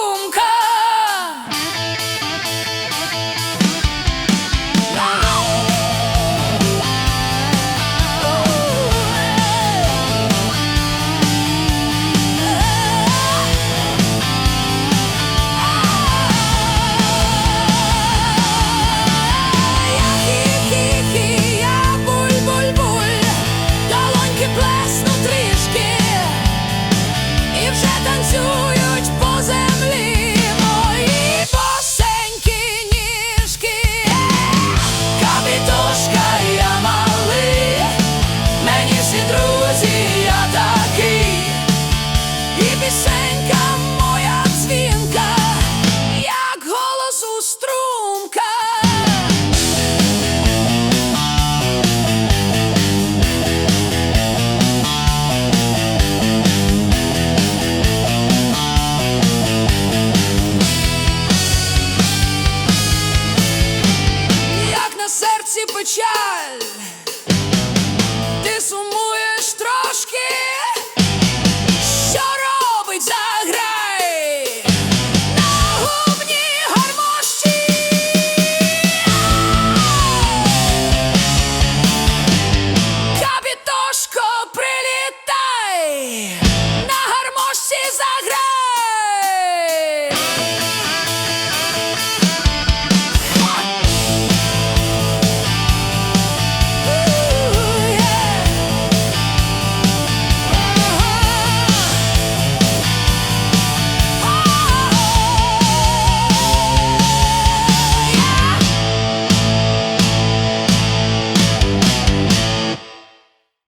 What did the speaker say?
Boom! Come серці печаль.